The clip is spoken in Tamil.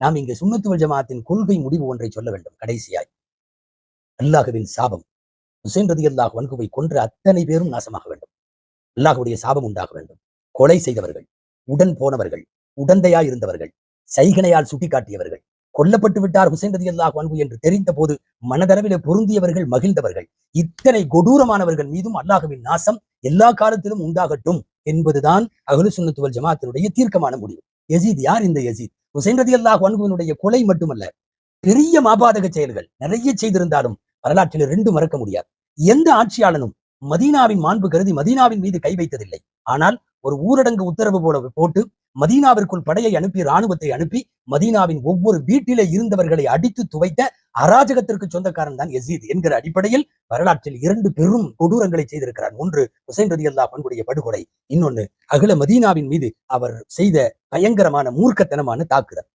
நாம் இங்கு சுண்ணத்துவல் ஜமாத்தின் கொள்கை முடிவு ஒன்றை சொல்ல வேண்டும் கடைசியாய். அல்லாஹுவின் சாபம். ஹுசைன் ரதி அல்லாஹ் வன்குவை கொன்ற அத்தனை பேரும் நாசமாக வேண்டும். அல்லாஹுடைய சாபம் உண்டாக வேண்டும். கொலை செய்தவர்கள் உடன் போனவர்கள் உடந்தையாய் இருந்தவர்கள் சைகனையால் சுட்டிக்காட்டியவர்கள் கொல்லப்பட்டு விட்டார் ஹுசேன் ரதி அல்லாஹ் வன்கு என்று தெரிந்த போது மனதளவிலே பொருந்தியவர்கள் மகிழ்ந்தவர்கள் இத்தனை கொடூரமானவர்கள் மீதும் அல்லாஹுவின் நாசம் எல்லா காலத்திலும் உண்டாகட்டும் என்பதுதான் அகலு சுண்ணத்துவல் ஜமாத்தினுடைய தீர்க்கமான முடிவு. எசீத் யார் இந்த எசீத் ஹுசைன் ரதி அல்லாஹ் வன்குவினுடைய கொலை மட்டுமல்ல பெரிய மாபாதக செயல்கள் நிறைய செய்திருந்தாலும் வரலாற்றில் ரெண்டு மறக்க முடியாது. எந்த ஆட்சியாளனும் மதீனாவின் மாண்பு கருதி மதீனாவின் மீது கை வைத்ததில்லை. ஆனால் ஒரு ஊரடங்கு உத்தரவு போல போட்டு மதீனாவிற்குள் படையை அனுப்பி ராணுவத்தை அனுப்பி மதீனாவின் ஒவ்வொரு வீட்டிலே இருந்தவர்களை அடித்து துவைத்த அராஜகத்திற்கு சொந்தக்காரன் தான் எசீத் என்கிற அடிப்படையில் வரலாற்றில் இரண்டு பெரும் கொடூரங்களை செய்திருக்கிறார். ஒன்று ஹுசைன் ரதி அல்லா பண்புடைய படுகொலை. இன்னொன்னு அகில மதீனாவின் மீது அவர் செய்த பயங்கரமான மூர்க்கத்தனமான தாக்குதல்.